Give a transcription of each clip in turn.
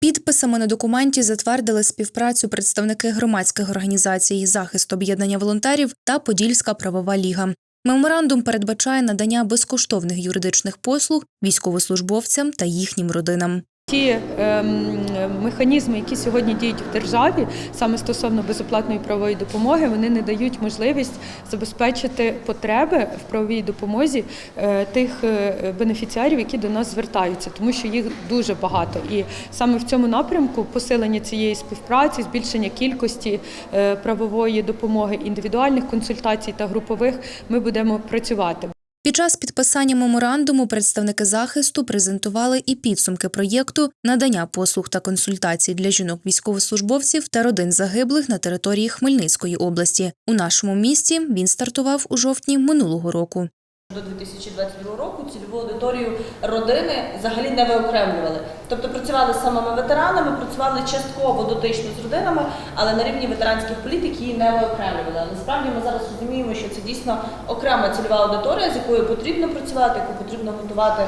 Підписами на документі затвердили співпрацю представники громадських організацій захист об'єднання волонтерів та Подільська правова ліга. Меморандум передбачає надання безкоштовних юридичних послуг військовослужбовцям та їхнім родинам. Ті ем, механізми, які сьогодні діють в державі, саме стосовно безоплатної правової допомоги, вони не дають можливість забезпечити потреби в правовій допомозі е, тих е, бенефіціарів, які до нас звертаються, тому що їх дуже багато. І саме в цьому напрямку посилення цієї співпраці, збільшення кількості е, правової допомоги, індивідуальних консультацій та групових, ми будемо працювати. Під час підписання меморандуму представники захисту презентували і підсумки проєкту надання послуг та консультацій для жінок військовослужбовців та родин загиблих на території Хмельницької області. У нашому місті він стартував у жовтні минулого року. До 2022 року цільову аудиторію родини взагалі не виокремлювали. Тобто працювали з самими ветеранами, працювали частково дотично з родинами, але на рівні ветеранських політик її не виокремлювали. Насправді ми зараз розуміємо, що це дійсно окрема цільова аудиторія, з якою потрібно працювати, яку потрібно готувати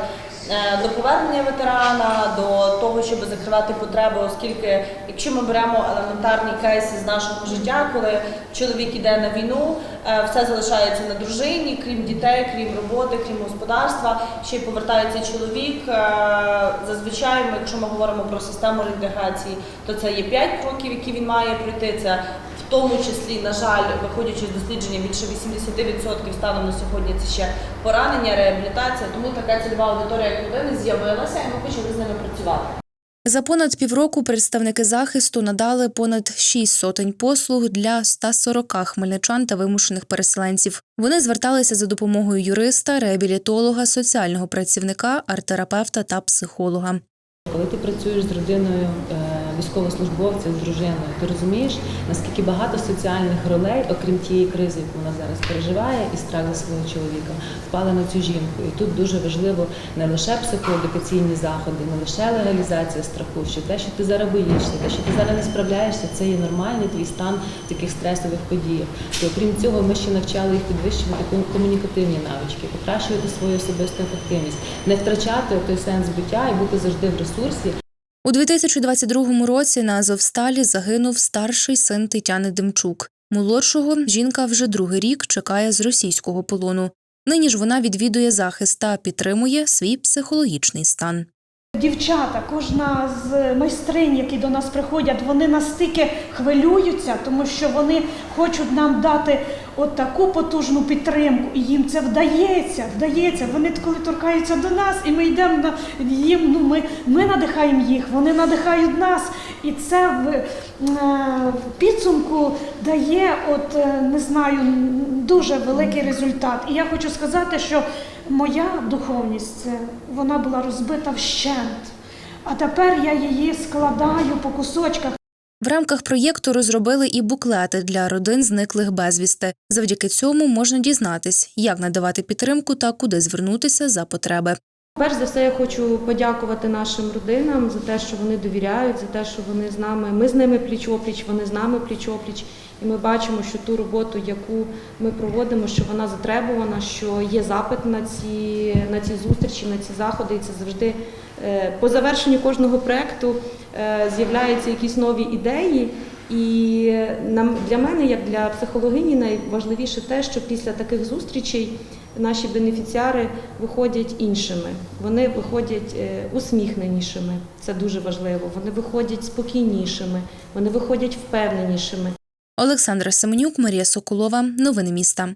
до повернення ветерана, до того, щоб закривати потреби, оскільки якщо ми беремо елементарні кейси з нашого життя, коли чоловік іде на війну, е, все залишається на дружині, крім дітей, крім роботи, крім господарства, ще й повертається чоловік. е, Зазвичай, якщо ми говоримо про систему реінтеграції, то це є 5 кроків, які він має пройти. Це тому числі, на жаль, виходячи з дослідження, більше 80% станом на сьогодні це ще поранення, реабілітація. Тому така цільова аудиторія як людини з'явилася, і ми почали з ними працювати. За понад півроку представники захисту надали понад шість сотень послуг для 140 хмельничан та вимушених переселенців. Вони зверталися за допомогою юриста, реабілітолога, соціального працівника, арт-терапевта та психолога. Коли ти працюєш з родиною військовослужбовця, з дружиною, ти розумієш, наскільки багато соціальних ролей, окрім тієї кризи, яку вона зараз переживає, і страх за свого чоловіка, впали на цю жінку. І тут дуже важливо не лише психоедукаційні заходи, не лише легалізація страху, що те, що ти зараз боїшся, те, що ти зараз не справляєшся, це є нормальний твій стан в таких стресових подіях. І окрім цього, ми ще навчали їх підвищувати ком- комунікативні навички, покращувати свою особисту ефективність, не втрачати той сенс буття і бути завжди в ресурсі, У 2022 році на Азовсталі загинув старший син Тетяни Демчук. Молодшого жінка вже другий рік чекає з російського полону. Нині ж вона відвідує захист та підтримує свій психологічний стан. Дівчата, кожна з майстринь, які до нас приходять, вони настільки хвилюються, тому що вони хочуть нам дати от таку потужну підтримку, і їм це вдається, вдається. Вони коли торкаються до нас, і ми йдемо на їм. Ну ми, ми надихаємо їх, вони надихають нас, і це в, е, в підсумку дає, от е, не знаю, дуже великий результат. І я хочу сказати, що моя духовність вона була розбита вщент. А тепер я її складаю по кусочках. В рамках проєкту розробили і буклети для родин зниклих безвісти. Завдяки цьому можна дізнатись, як надавати підтримку та куди звернутися за потреби. Перш за все, я хочу подякувати нашим родинам за те, що вони довіряють, за те, що вони з нами. Ми з ними пліч-опліч, вони з нами пліч-опліч. І ми бачимо, що ту роботу, яку ми проводимо, що вона затребувана, що є запит на ці, на ці зустрічі, на ці заходи. І це завжди е, по завершенню кожного проєкту е, з'являються якісь нові ідеї. І для мене, як для психологині, найважливіше те, що після таких зустрічей наші бенефіціари виходять іншими. Вони виходять е, усміхненішими. Це дуже важливо. Вони виходять спокійнішими, вони виходять впевненішими. Олександра Семенюк, Марія Соколова. Новини міста.